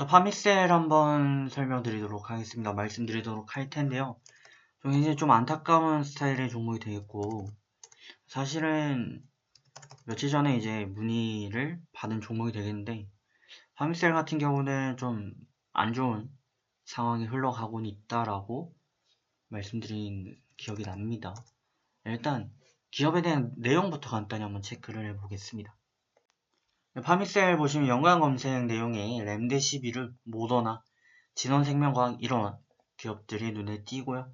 자, 파믹셀 한번 설명드리도록 하겠습니다. 말씀드리도록 할 텐데요. 좀 굉장히 좀 안타까운 스타일의 종목이 되겠고, 사실은 며칠 전에 이제 문의를 받은 종목이 되겠는데, 파믹셀 같은 경우는 좀 안 좋은 상황이 흘러가고는 있다라고 말씀드린 기억이 납니다. 일단 기업에 대한 내용부터 간단히 한번 체크를 해보겠습니다. 파믹셀 보시면 연관 검색 내용에 램데시비를 모더나 진원생명과학 이런 기업들이 눈에 띄고요.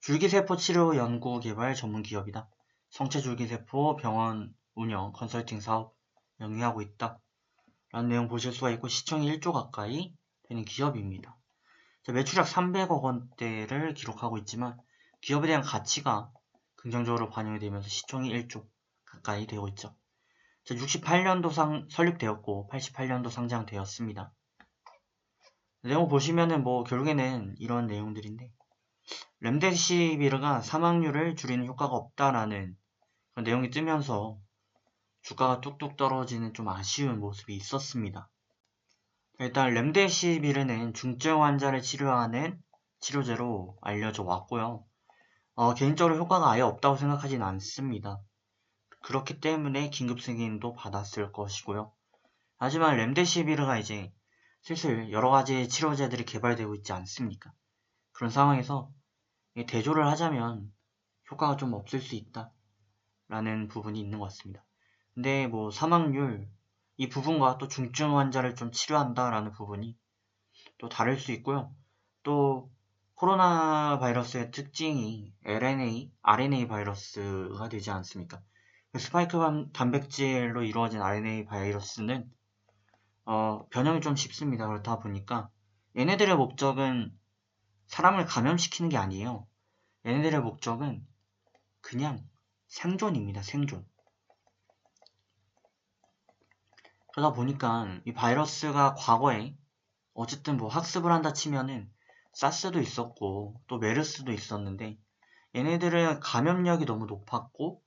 줄기세포 치료 연구 개발 전문 기업이다. 성체 줄기세포 병원 운영 컨설팅 사업 영위하고 있다. 라는 내용 보실 수가 있고 시청이 1조 가까이 되는 기업입니다. 자, 매출액 300억 원대를 기록하고 있지만 기업에 대한 가치가 긍정적으로 반영이 되면서 시총이 1조 가까이 되고 있죠. 자, 68년도 상, 설립되었고 88년도 상장되었습니다. 내용 보시면은 뭐 결국에는 이런 내용들인데 렘데시비르가 사망률을 줄이는 효과가 없다라는 그런 내용이 뜨면서 주가가 뚝뚝 떨어지는 좀 아쉬운 모습이 있었습니다. 일단 렘데시비르는 중증 환자를 치료하는 치료제로 알려져 왔고요. 어, 개인적으로 효과가 아예 없다고 생각하진 않습니다. 그렇기 때문에 긴급 승인도 받았을 것이고요. 하지만 렘데시비르가 이제 슬슬 여러 가지 치료제들이 개발되고 있지 않습니까? 그런 상황에서 대조를 하자면 효과가 좀 없을 수 있다. 라는 부분이 있는 것 같습니다. 근데 뭐 사망률, 이 부분과 또 중증 환자를 좀 치료한다라는 부분이 또 다를 수 있고요. 또 코로나 바이러스의 특징이 LNA, RNA 바이러스가 되지 않습니까? 스파이크 단백질로 이루어진 RNA 바이러스는 어, 변형이 좀 쉽습니다. 그렇다 보니까 얘네들의 목적은 사람을 감염시키는 게 아니에요. 얘네들의 목적은 그냥 생존입니다. 생존. 그러다 보니까 이 바이러스가 과거에 어쨌든 뭐 학습을 한다 치면은 사스도 있었고 또 메르스도 있었는데 얘네들은 감염력이 너무 높았고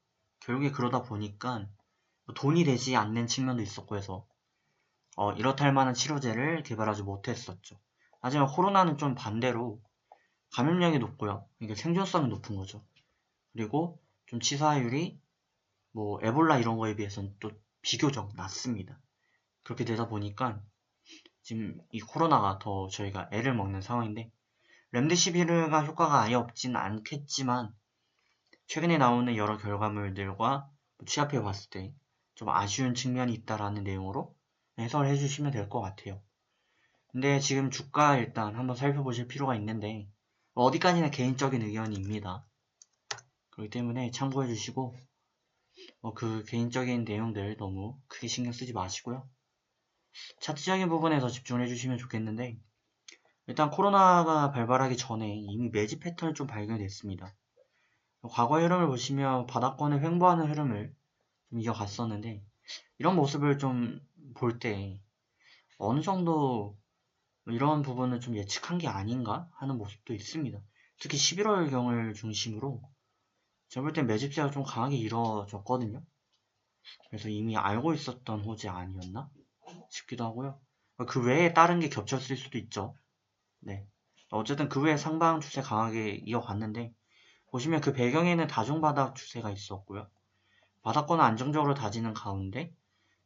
결국에 그러다 보니까 돈이 되지 않는 측면도 있었고 해서 어, 이렇다 할 만한 치료제를 개발하지 못했었죠. 하지만 코로나는 좀 반대로 감염력이 높고요. 이게 생존성이 높은 거죠. 그리고 좀 치사율이 뭐 에볼라 이런 거에 비해서는 또 비교적 낮습니다. 그렇게 되다 보니까 지금 이 코로나가 더 저희가 애를 먹는 상황인데 렘데시비르가 효과가 아예 없진 않겠지만 최근에 나오는 여러 결과물들과 취합해 봤을 때 좀 아쉬운 측면이 있다라는 내용으로 해설해 주시면 될 것 같아요. 근데 지금 주가 일단 한번 살펴보실 필요가 있는데 어디까지나 개인적인 의견입니다. 그렇기 때문에 참고해 주시고 뭐그 개인적인 내용들 너무 크게 신경 쓰지 마시고요. 차트적인 부분에서 집중을 해주시면 좋겠는데 일단 코로나가 발발하기 전에 이미 매집 패턴을 좀 발견이 됐습니다. 과거의 흐름을 보시면 바닥권을 횡보하는 흐름을 좀 이어갔었는데 이런 모습을 좀 볼 때 어느 정도 이런 부분을 좀 예측한 게 아닌가 하는 모습도 있습니다. 특히 11월 경을 중심으로 제가 볼 땐 매집세가 좀 강하게 이루어졌거든요. 그래서 이미 알고 있었던 호재 아니었나 싶기도 하고요. 그 외에 다른 게 겹쳤을 수도 있죠. 네. 어쨌든 그 외에 상방 추세 강하게 이어갔는데 보시면 그 배경에는 다중바닥 추세가 있었고요. 바닥권은 안정적으로 다지는 가운데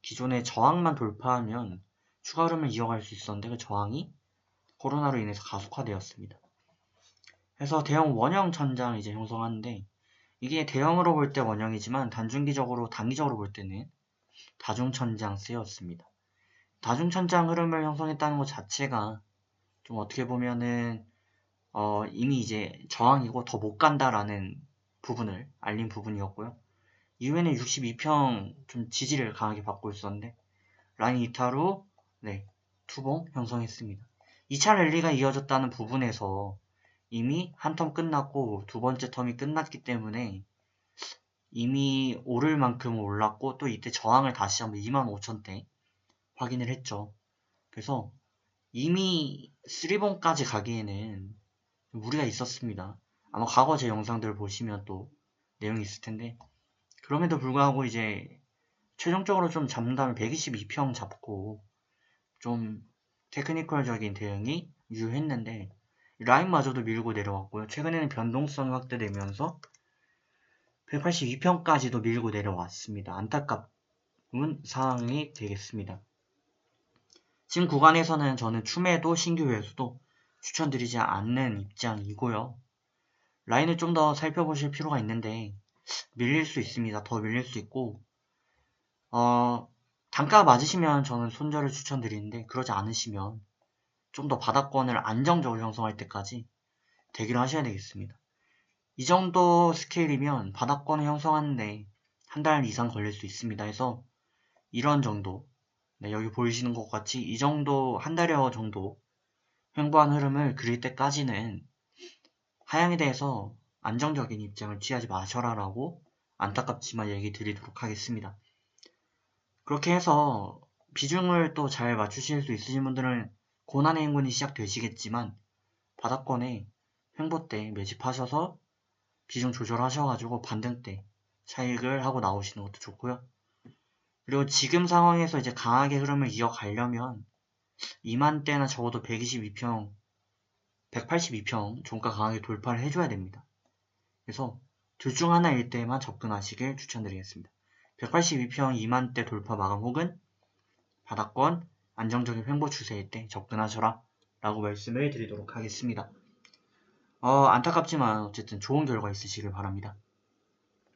기존의 저항만 돌파하면 추가 흐름을 이어갈 수 있었는데 그 저항이 코로나로 인해서 가속화되었습니다. 그래서 대형 원형 천장 이제 형성하는데 이게 대형으로 볼 때 원형이지만 단중기적으로 단기적으로 볼 때는 다중천장 쓰였습니다. 다중천장 흐름을 형성했다는 것 자체가 좀 어떻게 보면은 어, 이미 이제 저항이고 더 못 간다라는 부분을 알린 부분이었고요. 이후에는 62평 좀 지지를 강하게 받고 있었는데 라인 이타로 네, 투봉 형성했습니다. 2차 랠리가 이어졌다는 부분에서 이미 한 텀 끝났고 두 번째 텀이 끝났기 때문에 이미 오를 만큼 올랐고 또 이때 저항을 다시 한번 25,000대 확인을 했죠. 그래서 이미 3봉까지 가기에는 무리가 있었습니다. 아마 과거 제 영상들을 보시면 또 내용이 있을 텐데 그럼에도 불구하고 이제 최종적으로 좀 잡는 다음에 122평 잡고 좀 테크니컬적인 대응이 유효했는데 라인마저도 밀고 내려왔고요. 최근에는 변동성이 확대되면서 182평까지도 밀고 내려왔습니다. 안타깝은 상황이 되겠습니다. 지금 구간에서는 저는 추매도 신규 회수도 추천드리지 않는 입장이고요. 라인을 좀 더 살펴보실 필요가 있는데 밀릴 수 있습니다. 더 밀릴 수 있고 어, 단가 맞으시면 저는 손절을 추천드리는데 그러지 않으시면 좀 더 바닥권을 안정적으로 형성할 때까지 대기를 하셔야 되겠습니다. 이 정도 스케일이면 바닥권을 형성하는데 한 달 이상 걸릴 수 있습니다. 해서 이런 정도 네, 여기 보이시는 것 같이 이 정도 한 달여 정도 횡보한 흐름을 그릴 때까지는 하향에 대해서 안정적인 입장을 취하지 마셔라라고 안타깝지만 얘기 드리도록 하겠습니다. 그렇게 해서 비중을 또 잘 맞추실 수 있으신 분들은 고난의 행군이 시작되시겠지만 바닥권에 횡보 때 매집하셔서 비중 조절하셔가지고 반등 때 차익을 하고 나오시는 것도 좋고요. 그리고 지금 상황에서 이제 강하게 흐름을 이어가려면 2만대나 적어도 122평, 182평 종가 강하게 돌파를 해줘야 됩니다. 그래서 둘 중 하나일 때만 접근하시길 추천드리겠습니다. 182평 2만대 돌파 마감 혹은 바닥권 안정적인 횡보 추세일 때 접근하셔라 라고 말씀을 드리도록 하겠습니다. 어, 안타깝지만 어쨌든 좋은 결과 있으시길 바랍니다.